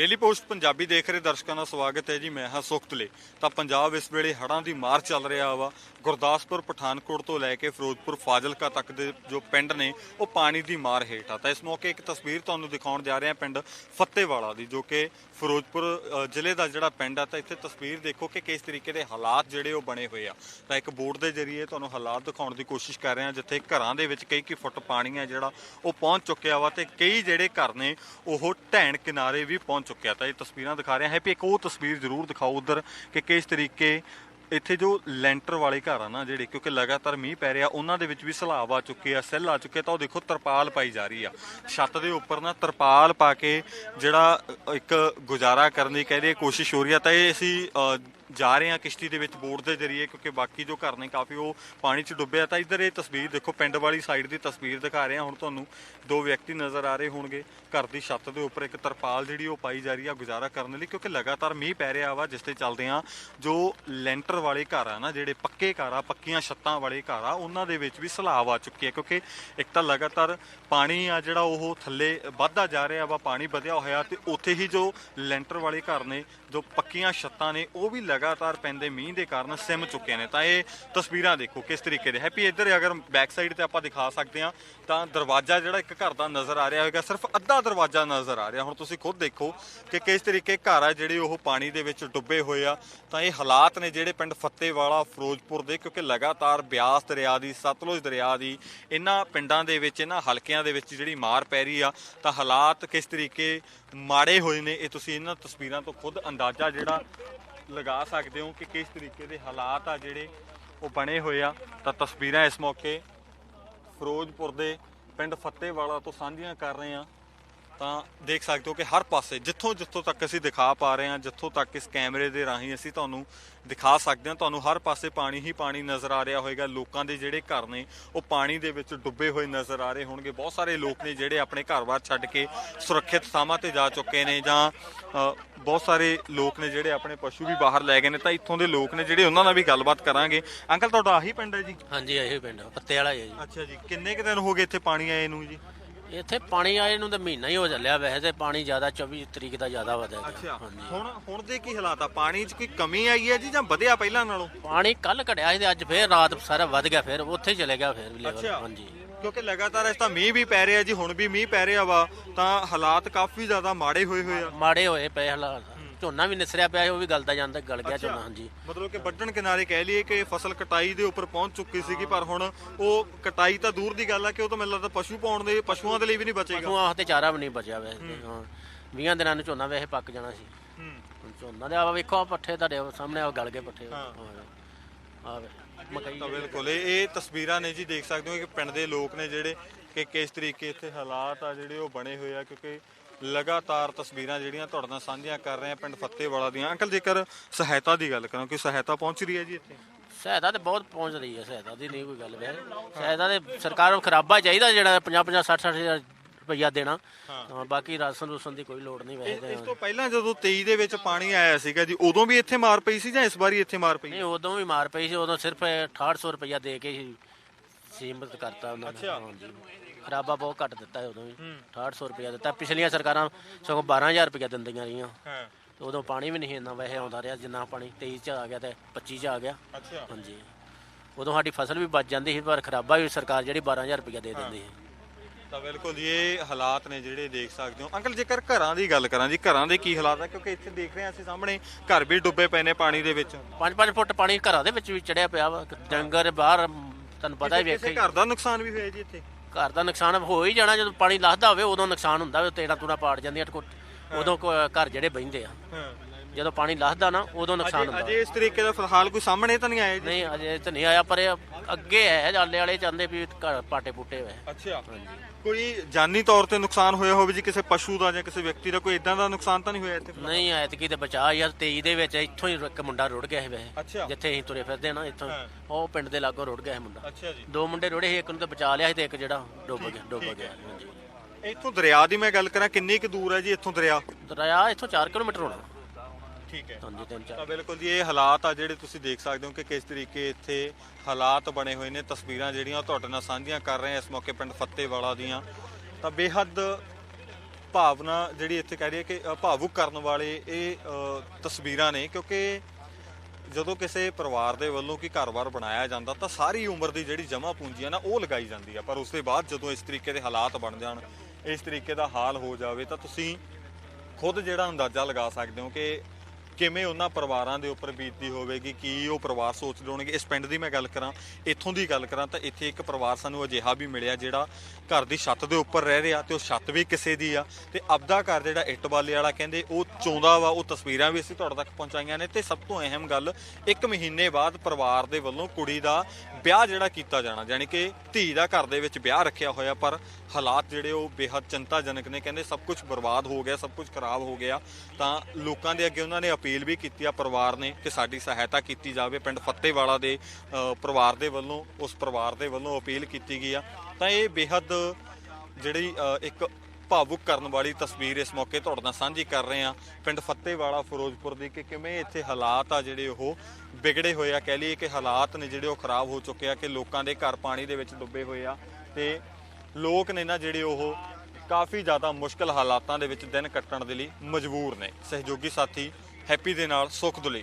Daily post Punjabi ਦੇਖ ਰਹੇ ਦਰਸ਼ਕਾਂ ਦਾ ਸਵਾਗਤ ਹੈ ਜੀ, ਮੈਂ ਹਾਂ ਸੁਖਤਲੇ ਤਾਂ ਪੰਜਾਬ ਇਸ ਵੇਲੇ ਹੜ੍ਹਾਂ ਦੀ ਮਾਰ ਚੱਲ ਰਿਹਾ ਵਾ। ਗੁਰਦਾਸਪੁਰ, ਪਠਾਨਕੋਟ ਤੋਂ ਲੈ ਕੇ ਫਿਰੋਜ਼ਪੁਰ, ਫਾਜ਼ਿਲਕਾ ਤੱਕ ਦੇ ਜੋ ਪਿੰਡ ਨੇ, ਉਹ ਪਾਣੀ ਦੀ ਮਾਰ ਹੇਠ ਆ। ਤਾਂ ਇਸ ਮੌਕੇ ਇੱਕ ਤਸਵੀਰ ਤੁਹਾਨੂੰ ਦਿਖਾਉਣ ਜਾ ਰਿਹਾ ਪਿੰਡ ਫੱਤੇਵਾਲਾ ਦੀ, ਜੋ ਕਿ ਫਿਰੋਜ਼ਪੁਰ ਜ਼ਿਲ੍ਹੇ ਦਾ ਜਿਹੜਾ ਪਿੰਡ ਆ, ਤਾਂ ਇੱਥੇ ਤਸਵੀਰ ਦੇਖੋ ਕਿ ਕਿਸ ਤਰੀਕੇ ਦੇ ਹਾਲਾਤ ਜਿਹੜੇ ਉਹ ਬਣੇ ਹੋਏ ਆ। ਤਾਂ ਇੱਕ ਬੋਰਡ ਦੇ ਜ਼ਰੀਏ ਤੁਹਾਨੂੰ ਹਾਲਾਤ ਦਿਖਾਉਣ ਦੀ ਕੋਸ਼ਿਸ਼ ਕਰ ਰਹੇ ਹਾਂ, ਜਿੱਥੇ ਘਰਾਂ ਦੇ ਵਿੱਚ ਕਈ ਕੀ ਫੁੱਟ ਪਾਣੀ ਆ ਜਿਹੜਾ ਉਹ ਪਹੁੰਚ ਚੁੱਕਿਆ ਵਾ ਤੇ ਕਈ ਜਿਹੜੇ ਘਰ ਨੇ, ਉਹ ਢੈਣ ਕਿਨਾਰੇ ਵੀ ਪਹੁੰਚ ਚੁੱਕਿਆ ਤਾਂ ਇਹ ਤਸਵੀਰਾਂ ਦਿਖਾ ਰਿਹਾ ਹੈ ਵੀ ਇੱਕ ਉਹ ਤਸਵੀਰ ਜ਼ਰੂਰ ਦਿਖਾਓ ਉਧਰ ਕਿ ਕਿਸ ਤਰੀਕੇ ਇੱਥੇ ਜੋ ਲੈਂਟਰ ਵਾਲੇ ਘਰ ਆ ਨਾ ਜਿਹੜੇ, ਕਿਉਂਕਿ ਲਗਾਤਾਰ ਮੀਂਹ ਪੈ ਰਿਹਾ, ਉਹਨਾਂ ਦੇ ਵਿੱਚ ਵੀ ਸਲਾਬ ਆ ਚੁੱਕੇ ਆ, ਸੈੱਲ ਆ ਚੁੱਕੇ ਤਾਂ ਉਹ ਦੇਖੋ ਤਰਪਾਲ ਪਾਈ ਜਾ ਰਹੀ ਆ। ਛੱਤ ਦੇ ਉੱਪਰ ਨਾ ਤਰਪਾਲ ਪਾ ਕੇ ਜਿਹੜਾ ਇੱਕ ਗੁਜ਼ਾਰਾ ਕਰਨ ਦੀ ਕਹਿੰਦੇ ਕੋਸ਼ਿਸ਼ ਹੋ ਰਹੀ ਆ, ਤਾਂ ਇਹ ਅਸੀਂ ਜਾ ਰਹੇ ਹਾਂ ਕਿਸ਼ਤੀ ਦੇ ਵਿੱਚ ਬੋਟ ਦੇ ਜ਼ਰੀਏ, ਕਿਉਂਕਿ ਬਾਕੀ ਜੋ ਘਰ ਨੇ ਕਾਫੀ ਉਹ ਪਾਣੀ 'ਚ ਡੁੱਬਿਆ। ਤਾਂ ਇੱਧਰ ਇਹ ਤਸਵੀਰ ਦੇਖੋ, ਪਿੰਡ ਵਾਲੀ ਸਾਈਡ ਦੀ ਤਸਵੀਰ ਦਿਖਾ ਰਹੇ ਹਾਂ। ਹੁਣ ਤੁਹਾਨੂੰ ਦੋ ਵਿਅਕਤੀ ਨਜ਼ਰ ਆ ਰਹੇ ਹੋਣਗੇ। ਘਰ ਦੀ ਛੱਤ ਦੇ ਉੱਪਰ ਇੱਕ ਤਰਪਾਲ ਜਿਹੜੀ ਉਹ ਪਾਈ ਜਾ ਰਹੀ ਆ ਗੁਜ਼ਾਰਾ ਕਰਨ ਲਈ, ਕਿਉਂਕਿ ਲਗਾਤਾਰ ਮੀਂਹ ਪੈ ਰਿਹਾ ਵਾ, ਜਿਸ ਤੇ ਚੱਲਦੇ ਆ ਜੋ ਲੈਂਟਰ ਵਾਲੇ ਘਰ ਆ ਨਾ, ਜਿਹੜੇ ਪੱਕੇ ਘਰ ਆ, ਪੱਕੀਆਂ ਛੱਤਾਂ ਵਾਲੇ ਘਰ ਆ, ਉਹਨਾਂ ਦੇ ਵਿੱਚ ਵੀ ਸਲਾਬ ਆ ਚੁੱਕੀ ਹੈ। ਕਿਉਂਕਿ ਇੱਕ ਤਾਂ ਲਗਾਤਾਰ ਪਾਣੀ ਆ ਜਿਹੜਾ ਉਹ ਥੱਲੇ ਵੱਧਦਾ ਜਾ ਰਿਹਾ ਵਾ, ਪਾਣੀ ਵਧਿਆ ਹੋਇਆ ਤੇ ਉੱਥੇ ਹੀ ਜੋ ਲੈਂਟਰ ਵਾਲੇ ਘਰ ਨੇ, ਜੋ ਪੱਕੀਆਂ ਛੱਤਾਂ ਨੇ, ਉਹ ਵੀ ਲਗਾਤਾਰ ਪੈਂਦੇ ਮੀਂਹ ਦੇ ਕਾਰਨ ਸਿਮ ਚੁੱਕੇ ਨੇ। ਤਾਂ ਇਹ ਤਸਵੀਰਾਂ ਦੇਖੋ ਕਿਸ ਤਰੀਕੇ ਦੇ ਹੈਪੀ, ਇੱਧਰ ਅਗਰ ਬੈਕ ਸਾਈਡ ਤੇ ਆਪਾਂ ਦਿਖਾ ਸਕਦੇ ਆ ਤਾਂ ਦਰਵਾਜ਼ਾ ਜਿਹੜਾ ਇੱਕ ਘਰ ਦਾ ਨਜ਼ਰ ਆ ਰਿਹਾ ਹੋਵੇਗਾ। ਸਿਰਫ ਅੱਧਾ ਦਰਵਾਜ਼ਾ ਨਜ਼ਰ ਆ ਰਿਹਾ। ਹੁਣ ਤੁਸੀਂ ਖੁਦ ਦੇਖੋ ਕਿ ਕਿਸ ਤਰੀਕੇ ਘਰ ਆ ਜਿਹੜੇ ਉਹ ਪਾਣੀ ਦੇ ਵਿੱਚ ਡੁੱਬੇ ਹੋਏ ਆ। ਤਾਂ ਇਹ ਹਾਲਾਤ ਨੇ ਜਿਹੜੇ ਪਿੰਡ ਫੱਤੇਵਾਲਾ, ਫਿਰੋਜ਼ਪੁਰ ਦੇ, ਕਿਉਂਕਿ ਲਗਾਤਾਰ ਬਿਆਸ ਦਰਿਆ ਦੀ, ਸਤਲੁਜ ਦਰਿਆ ਦੀ, ਇਹਨਾਂ ਪਿੰਡਾਂ ਦੇ ਵਿੱਚ, ਇਹਨਾਂ ਹਲਕਿਆਂ ਦੇ ਵਿੱਚ ਜਿਹੜੀ ਮਾਰ ਪੈ ਰਹੀ ਆ, ਤਾਂ ਹਾਲਾਤ ਕਿਸ ਤਰੀਕੇ ਮਾੜੇ ਹੋਏ ਨੇ, ਇਹ ਤੁਸੀਂ ਇਹਨਾਂ ਤਸਵੀਰਾਂ ਤੋਂ ਖੁਦ ਅੰਦਾਜ਼ਾ ਜਿਹੜਾ ਲਗਾ ਸਕਦੇ ਹੋ ਕਿ ਕਿਸ ਤਰੀਕੇ ਦੇ ਹਾਲਾਤ ਆ ਜਿਹੜੇ ਉਹ ਬਣੇ ਹੋਏ ਆ। ਤਾਂ ਤਸਵੀਰਾਂ ਇਸ ਮੌਕੇ ਫਿਰੋਜ਼ਪੁਰ ਦੇ ਪਿੰਡ ਫੱਤੇਵਾਲਾ ਤੋਂ ਸਾਂਝੀਆਂ ਕਰ ਰਹੇ ਆ ਤਾਂ ਦੇਖ ਸਕਦੇ ਹੋ ਕਿ ਹਰ ਪਾਸੇ ਜਿੱਥੋਂ ਜਿੱਥੋਂ ਤੱਕ ਅਸੀਂ ਦਿਖਾ ਪਾ ਰਹੇ ਹਾਂ ਜਿੱਥੋਂ ਤੱਕ ਇਸ ਕੈਮਰੇ ਦੇ ਰਾਹੀਂ ਅਸੀਂ ਤੁਹਾਨੂੰ ਦਿਖਾ ਸਕਦੇ ਹਾਂ ਤੁਹਾਨੂੰ ਹਰ ਪਾਸੇ ਪਾਣੀ ਹੀ ਪਾਣੀ ਨਜ਼ਰ ਆ ਰਿਹਾ ਹੋਵੇਗਾ ਲੋਕਾਂ ਦੇ ਜਿਹੜੇ ਘਰ ਨੇ ਉਹ ਪਾਣੀ ਦੇ ਵਿੱਚ ਡੁੱਬੇ ਹੋਏ ਨਜ਼ਰ ਆ ਰਹੇ ਹੋਣਗੇ। ਬਹੁਤ ਸਾਰੇ ਲੋਕ ਨੇ ਜਿਹੜੇ ਆਪਣੇ ਘਰ-ਬਾਰ ਛੱਡ ਕੇ ਸੁਰੱਖਿਅਤ ਥਾਵਾਂ ਤੇ ਜਾ ਚੁੱਕੇ ਨੇ ਜਾਂ ਬਹੁਤ ਸਾਰੇ ਲੋਕ ਨੇ ਜਿਹੜੇ ਆਪਣੇ ਪਸ਼ੂ ਵੀ ਬਾਹਰ ਲੈ ਗਏ ਨੇ। ਤਾਂ ਇੱਥੋਂ ਦੇ ਲੋਕ ਨੇ ਜਿਹੜੇ ਉਹਨਾਂ ਨਾਲ ਵੀ ਗੱਲਬਾਤ ਕਰਾਂਗੇ। ਅੰਕਲ ਤੁਹਾਡਾ ਆਹੀ ਪਿੰਡ ਹੈ ਜੀ? ਹਾਂਜੀ ਇਹੀ ਪਿੰਡ ਪੱਤੇ ਵਾਲਾ ਹੀ ਹੈ ਅੱਛਾ ਜੀ ਕਿੰਨੇ ਕੁ ਦਿਨ ਹੋ ਗਏ ਇੱਥੇ ਪਾਣੀ ਆਏ ਨੂੰ ਜੀ ਜੀ? ਇੱਥੇ ਪਾਣੀ ਆਏ ਨੂੰ ਤਾਂ ਮਹੀਨਾ ਹੀ ਹੋ ਚੱਲਿਆ ਵੈਸੇ ਤੇ ਪਾਣੀ ਜ਼ਿਆਦਾ 24 ਤਰੀਕ ਦਾ ਜ਼ਿਆਦਾ ਵਧਿਆ ਅੱਛਾ ਹੁਣ ਹੁਣ ਦੇ ਕੀ ਹਾਲਾਤ ਆ? ਪਾਣੀ 'ਚ ਕੋਈ ਕਮੀ ਆਈ ਹੈ ਜੀ ਜਾਂ ਵਧਿਆ ਪਹਿਲਾਂ ਨਾਲੋਂ? ਪਾਣੀ ਕੱਲ ਘਟਿਆ ਸੀ ਤੇ ਅੱਜ ਫੇਰ ਰਾਤ ਸਾਰਾ ਵੱਧ ਗਿਆ ਫੇਰ ਉੱਥੇ ਚਲੇ ਗਿਆ ਫੇਰ ਲੈਵਲ। ਹਾਂਜੀ। ਕਿਉਂਕਿ ਲਗਾਤਾਰ ਇਸ ਤਾਂ ਮੀਂਹ ਵੀ ਪੈ ਰਿਹਾ ਜੀ ਹੁਣ ਵੀ ਮੀਂਹ ਪੈ ਰਿਹਾ ਵਾ ਤਾਂ ਹਾਲਾਤ ਕਾਫੀ ਜ਼ਿਆਦਾ ਮਾੜੇ ਹੋਏ ਹੋਏ ਆ। ਮਾੜੇ ਹੋਏ ਪਏ ਹਾਲਾਤ। ਝੋਨਾ ਵੀ ਨਿਸਰਿਆ ਪਿਆ ਸੀ, ਉਹ ਵੀ ਗਲਦਾ ਜਾਂਦਾ ਗਲ ਗਿਆ ਝੋਨਾ ਹਾਂਜੀ। ਮਤਲਬ ਕਿ ਵੱਢਣ ਕਿਨਾਰੇ ਕਹਿ ਲਈਏ ਕਿ ਫਸਲ ਕਟਾਈ ਦੇ ਉੱਪਰ ਪਹੁੰਚ ਚੁੱਕੀ ਸੀਗੀ ਪਰ ਹੁਣ ਉਹ ਕਟਾਈ ਤਾਂ ਦੂਰ ਦੀ ਗੱਲ ਆ ਕਿ ਉਹ ਤਾਂ ਮੈਨੂੰ ਲੱਗਦਾ ਪਸ਼ੂ ਪਾਉਣ ਦੇ ਪਸ਼ੂਆਂ ਦੇ ਲਈ ਵੀ ਨਹੀਂ ਬਚੇਗਾ। ਪਸ਼ੂਆਂ ਵਾਸਤੇ ਚਾਰਾ ਵੀ ਨਹੀਂ ਬਚਿਆ ਵੈਸੇ ਤੇ, ਹਾਂ। 20 ਦਿਨਾਂ ਨੂੰ ਝੋਨਾ ਵੈਸੇ ਪੱਕ ਜਾਣਾ ਸੀ। ਹੂੰ। ਝੋਨਾ ਦੇ ਆ ਵੇਖੋ ਆਹ ਪੱਠੇ ਤੁਹਾਡੇ ਸਾਹਮਣੇ ਆ ਗਲ ਗਏ ਪੱਠੇ। ਆ ਮਕਈ ਤਾਂ ਬਿਲਕੁਲ ਇਹ ਤਸਵੀਰਾਂ ਨੇ ਜੀ ਦੇਖ ਸਕਦੇ ਹੋ ਕਿ ਪਿੰਡ ਦੇ ਲੋਕ ਨੇ ਜਿਹੜੇ ਕਿ ਕਿਸ ਤਰੀਕੇ ਇੱਥੇ ਹਾਲਾਤ ਆ ਜਿਹੜੇ ਉਹ ਬਣੇ ਹੋਏ ਆ ਕਿਉਂਕਿ ਲਗਾਤਾਰ ਤਸਵੀਰਾਂ ਜਿਹੜੀਆਂ ਤੁਹਾਡੇ ਨਾਲ ਸਾਂਝੀਆਂ ਕਰ ਰਹੇ ਆ ਪਿੰਡ ਫੱਤੇਵਾਲਾ ਦੀਆਂ। ਅੰਕਲ ਜੇਕਰ ਸਹਾਇਤਾ ਦੀ ਗੱਲ ਕਰਾਂ ਕਿ ਸਹਾਇਤਾ ਪਹੁੰਚ ਰਹੀ ਹੈ ਜੀ ਇੱਥੇ? ਸਹਾਇਤਾ ਤੇ ਬਹੁਤ ਪਹੁੰਚ ਰਹੀ ਹੈ ਸਹਾਇਤਾ ਦੀ ਨਹੀਂ ਕੋਈ ਗੱਲ ਵੈ ਸਹਾਇਤਾ ਤੇ ਸਰਕਾਰ ਨੂੰ ਖਰਾਬਾ ਚਾਹੀਦਾ ਜਿਹੜਾ 50 50 60 60 ਹਜ਼ਾਰ ਰੁਪਈਆ ਦੇਣਾ। ਹਾਂ। ਬਾਕੀ ਰਾਸ਼ਨ ਰੂਸ਼ਨ ਦੀ ਕੋਈ ਲੋੜ ਨਹੀਂ ਵੈਸੇ ਇਸ ਤੇ ਪਹਿਲਾਂ ਜਦੋਂ 23 ਦੇ ਵਿੱਚ ਪਾਣੀ ਆਇਆ ਸੀਗਾ ਜੀ ਉਦੋਂ ਵੀ ਇੱਥੇ ਮਾਰ ਪਈ ਸੀ ਜਾਂ ਇਸ ਵਾਰੀ ਇੱਥੇ ਮਾਰ ਪਈ? ਨਹੀਂ ਉਦੋਂ ਵੀ ਮਾਰ ਪਈ ਸੀ ਉਦੋਂ ਸਿਰਫ 6800 ਰੁਪਈਆ ਦੇ ਕੇ ਸੀਮਤ ਕਰਤਾ ਉਹਨਾਂ ਨੇ। ਖਰਾਬਾ ਬਹੁਤ ਘੱਟ ਦਿੱਤਾ ਹੈ ਉਦੋਂ ਵੀ। 6800 ਰੁਪਈਆ ਦਿੱਤਾ। ਪਿਛਲੀਆਂ ਸਰਕਾਰਾਂ ਸਗੋਂ 12000 ਰੁਪਈਆ ਦਿੰਦੀਆਂ ਰਹੀਆਂ। ਹਾਂ। ਤੇ ਉਦੋਂ ਪਾਣੀ ਵੀ ਨਹੀਂ ਇੰਨਾ ਵੈਸੇ ਆਉਂਦਾ ਰਿਹਾ। ਜਿੰਨਾ ਪਾਣੀ 23 ਚ ਆ ਗਿਆ ਤੇ 25 ਚ ਆ ਗਿਆ। ਅੱਛਾ। ਹਾਂਜੀ। ਉਦੋਂ ਸਾਡੀ ਫਸਲ ਵੀ ਬਚ ਜਾਂਦੀ ਸੀ ਪਰ ਖਰਾਬਾ ਵੀ ਸਰਕਾਰ ਜਿਹੜੀ 12000 ਰੁਪਈਆ ਦੇ ਦਿੰਦੀ ਸੀ। ਤਾਂ ਬਿਲਕੁਲ ਇਹ ਹਾਲਾਤ ਨੇ ਜਿਹੜੇ ਦੇਖ ਸਕਦੇ ਹੋ। ਅੰਕਲ ਜੇਕਰ ਘਰਾਂ ਦੀ ਗੱਲ ਕਰਾਂ ਜੀ ਘਰਾਂ ਦੇ ਕੀ ਹਾਲਾਤ ਆ? ਕਿਉਂਕਿ ਇੱਥੇ ਦੇਖ ਰਹੇ ਹਾਂ ਅਸੀਂ ਸਾਹਮਣੇ ਘਰ ਵੀ ਡੁੱਬੇ ਪਏ ਨੇ ਪਾਣੀ ਦੇ ਵਿੱਚ। 5-5 ਫੁੱਟ ਪਾਣੀ ਘਰਾਂ ਦੇ ਵਿੱਚ ਵੀ ਚੜਿਆ ਪਿਆ ਵਾ। ਡੰਗਰ ਬਾਹਰ ਤੁਹਾਨੂੰ ਪਤਾ ਹੀ ਕਿਸੇ ਵੇਖੇ ਘਰ ਦਾ ਨੁਕਸਾਨ ਵੀ ਹੋਇਆ ਜੀ ਇੱਥੇ? ਘਰ ਦਾ ਨੁਕਸਾਨ ਹੋ ਹੀ ਜਾਣਾ ਜਦੋਂ ਪਾਣੀ ਲੱਥਦਾ ਹੋਵੇ ਉਦੋਂ ਨੁਕਸਾਨ ਹੁੰਦਾ ਵੇ ਤੇੜਾ ਤੂੜਾ ਪਾੜ ਜਾਂਦੀਆਂ ਉਦੋਂ ਘਰ ਜਿਹੜੇ ਬਹਿੰਦੇ ਆ। ਜਦੋਂ ਪਾਣੀ ਲੱਥਦਾ ਨਾ ਉਦੋਂ ਨੁਕਸਾਨ ਹੁੰਦਾ। ਅਜੇ ਇਸ ਤਰੀਕੇ ਦਾ ਫਿਲਹਾਲ ਕੋਈ ਸਾਹਮਣੇ ਤਾਂ ਨਹੀਂ ਆਇਆ ਜੀ? ਨਹੀਂ ਅਜੇ ਤਾਂ ਨਹੀਂ ਆਇਆ ਪਰ ਇਹ ਅੱਗੇ ਹੈ ਆਲੇ ਵਾਲੇ ਚਾਹੁੰਦੇ ਵੀ ਘਰ ਪਾਟੇ ਪੁੱਟੇ ਹੋਏ। ਅੱਛਾ। ਕੋਈ ਜਾਨੀ ਤੌਰ ਤੇ ਨੁਕਸਾਨ ਹੋਇਆ ਹੋਵੇ ਜੀ ਕਿਸੇ ਪਸ਼ੂ ਦਾ ਜਾਂ ਕਿਸੇ ਵਿਅਕਤੀ ਦਾ ਕੋਈ ਇਦਾਂ ਦਾ ਨੁਕਸਾਨ ਤਾਂ ਨਹੀਂ ਹੋਇਆ ਇੱਥੇ? ਨਹੀਂ ਐਤਕੀ ਤੇ ਬਚਾ ਯਾਰ 23 ਦੇ ਵਿੱਚ ਇੱਥੋਂ ਹੀ ਇੱਕ ਮੁੰਡਾ ਰੁੜ ਗਿਆ ਸੀ ਵੈਸੇ। ਜਿੱਥੇ ਅਸੀਂ ਤੁਰੇ ਫਿਰਦੇ ਨਾ ਇੱਥੋਂ। ਉਹ ਪਿੰਡ ਦੇ ਲਾਗੋਂ ਰੁੜ ਗਿਆ ਸੀ ਮੁੰਡਾ। ਅੱਛਾ ਜੀ। ਦੋ ਮੁੰਡੇ ਰੁੜੇ ਸੀ ਇੱਕ ਨੂੰ ਤਾਂ ਬਚਾ ਲਿਆ ਸੀ ਤੇ ਇੱਕ ਜਿਹੜਾ ਡੁੱਬ ਗਿਆ ਡੁੱਬ ਗਿਆ ਹਾਂਜੀ। ਇੱਥੋਂ ਦਰਿਆ ਦੀ ਮੈਂ ਗੱਲ ਕਰਾਂ ਕਿੰਨੀ ਕੁ ਦੂਰ ਹੈ ਜੀ ਇੱਥੋਂ ਦਰਿਆ? ਦਰਿਆ ਇੱਥੋਂ 4 ਕਿਲੋਮੀਟਰ ਹੋਣਾ। ਠੀਕ ਹੈ। ਹਾਂਜੀ ਤਿੰਨ ਚਾਰ। ਤਾਂ ਬਿਲਕੁਲ ਜੀ ਇਹ ਹਾਲਾਤ ਆ ਜਿਹੜੇ ਤੁਸੀਂ ਦੇਖ ਸਕਦੇ ਹੋ ਕਿ ਕਿਸ ਤਰੀਕੇ ਇੱਥੇ ਹਾਲਾਤ ਬਣੇ ਹੋਏ ਨੇ ਤਸਵੀਰਾਂ ਜਿਹੜੀਆਂ ਉਹ ਤੁਹਾਡੇ ਨਾਲ ਸਾਂਝੀਆਂ ਕਰ ਰਹੇ ਹਾਂ ਇਸ ਮੌਕੇ ਪਿੰਡ ਫੱਤੇਵਾਲਾ ਦੀਆਂ। ਤਾਂ ਬੇਹੱਦ ਭਾਵਨਾ ਜਿਹੜੀ ਇੱਥੇ ਕਹਿ ਰਹੀ ਹੈ ਕਿ ਅ, ਭਾਵੁਕ ਕਰਨ ਵਾਲੇ ਇਹ ਅ, ਤਸਵੀਰਾਂ ਨੇ ਕਿਉਂਕਿ ਜਦੋਂ ਕਿਸੇ ਪਰਿਵਾਰ ਦੇ ਵੱਲੋਂ ਕੀ ਘਰ-ਬਾਰ ਬਣਾਇਆ ਜਾਂਦਾ ਤਾਂ ਸਾਰੀ ਉਮਰ ਦੀ ਜਿਹੜੀ ਜਮ੍ਹਾਂ ਪੂੰਜੀ ਆ ਨਾ ਉਹ ਲਗਾਈ ਜਾਂਦੀ ਆ। ਪਰ ਉਸ ਦੇ ਬਾਅਦ ਜਦੋਂ ਇਸ ਤਰੀਕੇ ਦੇ ਹਾਲਾਤ ਬਣ ਜਾਣ ਇਸ ਤਰੀਕੇ ਦਾ ਹਾਲ ਹੋ ਜਾਵੇ ਤਾਂ ਤੁਸੀਂ ਖੁਦ ਜਿਹੜਾ ਅੰਦਾਜ਼ਾ ਲਗਾ ਸਕਦੇ ਹੋ ਕਿ ਕਿਵੇਂ ਉਹਨਾਂ ਪਰਿਵਾਰਾਂ ਦੇ ਉੱਪਰ ਬੀਤਦੀ ਹੋਵੇਗੀ, ਕੀ ਉਹ ਪਰਿਵਾਰ ਸੋਚਦੇ ਹੋਣਗੇ? ਇਸ ਪਿੰਡ ਦੀ ਮੈਂ ਗੱਲ ਕਰਾਂ, ਇੱਥੋਂ ਦੀ ਗੱਲ ਕਰਾਂ, ਤਾਂ ਇੱਥੇ ਇੱਕ ਪਰਿਵਾਰ ਸਾਨੂੰ ਅਜਿਹਾ ਵੀ ਮਿਲਿਆ ਜਿਹੜਾ ਘਰ ਦੀ ਛੱਤ ਦੇ ਉੱਪਰ ਰਹਿ ਰਿਹਾ ਤੇ ਉਹ ਛੱਤ ਵੀ ਕਿਸੇ ਦੀ ਆ ਤੇ ਆਪਦਾ ਘਰ ਜਿਹੜਾ ਇੱਟ ਵਾਲੇ ਵਾਲਾ ਕਹਿੰਦੇ, ਉਹ ਚਾਹੁੰਦਾ ਵਾ, ਉਹ ਤਸਵੀਰਾਂ ਵੀ ਅਸੀਂ ਤੁਹਾਡੇ ਤੱਕ ਪਹੁੰਚਾਈਆਂ ਨੇ ਤੇ ਸਭ ਤੋਂ ਅਹਿਮ ਗੱਲ, ਇੱਕ ਮਹੀਨੇ ਬਾਅਦ ਪਰਿਵਾਰ ਦੇ ਵੱਲੋਂ ਕੁੜੀ ਦਾ ਵਿਆਹ ਜਿਹੜਾ ਕੀਤਾ ਜਾਣਾ ਯਾਨੀ ਕਿ ਧੀ ਦਾ ਘਰ ਦੇ ਵਿੱਚ ਵਿਆਹ ਰੱਖਿਆ ਹੋਇਆ, ਪਰ ਹਾਲਾਤ ਜਿਹੜੇ ਉਹ ਬੇहद ਚਿੰਤਾਜਨਕ ਨੇ, ਕਹਿੰਦੇ ਸਭ ਕੁਝ ਬਰਬਾਦ ਹੋ ਗਿਆ, ਸਭ ਕੁਝ ਖਰਾਬ ਹੋ ਗਿਆ। ਤਾਂ ਲੋਕਾਂ ਦੇ ਅੱਗੇ ਉਹਨਾਂ ਨੇ ਅਪੀਲ ਵੀ ਕੀਤੀ ਆ ਪਰਿਵਾਰ ਨੇ ਕਿ ਸਾਡੀ ਸਹਾਇਤਾ ਕੀਤੀ ਜਾਵੇ। ਪਿੰਡ ਫੱਤੇਵਾਲਾ ਦੇ ਪਰਿਵਾਰ ਦੇ ਵੱਲੋਂ, ਉਸ ਪਰਿਵਾਰ ਦੇ ਵੱਲੋਂ ਅਪੀਲ ਕੀਤੀ ਗਈ ਆ। ਤਾਂ ਇਹ ਬੇहद ਜਿਹੜੀ ਇੱਕ ਭਾਵੁਕ ਕਰਨ ਵਾਲੀ ਤਸਵੀਰ ਇਸ ਮੌਕੇ ਤੁਹਾਡੇ ਨਾਲ ਸਾਂਝੀ ਕਰ ਰਹੇ ਹਾਂ। ਪਿੰਡ ਫੱਤੇਵਾਲਾ ਫਿਰੋਜ਼ਪੁਰ ਦੀ ਕਿ ਕਿਵੇਂ ਇੱਥੇ ਹਾਲਾਤ ਆ ਜਿਹੜੇ ਉਹ ਵਿਗੜੇ ਹੋਏ ਆ। ਕਹਿ ਲਈਏ ਕਿ ਹਾਲਾਤ ਨੇ ਜਿਹੜੇ ਉਹ ਖਰਾਬ ਹੋ ਚੁੱਕੇ ਆ ਕਿ ਲੋਕਾਂ ਦੇ ਘਰ ਪਾਣੀ ਦੇ ਵਿੱਚ ਡੁੱਬੇ ਹੋਏ ਆ ਤੇ ਲੋਕ ਨੇ ਨਾ ਜਿਹੜੇ ਉਹ ਕਾਫੀ ਜ਼ਿਆਦਾ ਮੁਸ਼ਕਲ ਹਾਲਾਤਾਂ ਦੇ ਵਿੱਚ ਦਿਨ ਕੱਟਣ ਦੇ ਲਈ ਮਜਬੂਰ ਨੇ। ਸਹਿਯੋਗੀ ਸਾਥੀ ਹੈਪੀ ਦੇ ਨਾਲ ਸੁਖ ਦੁਲੇ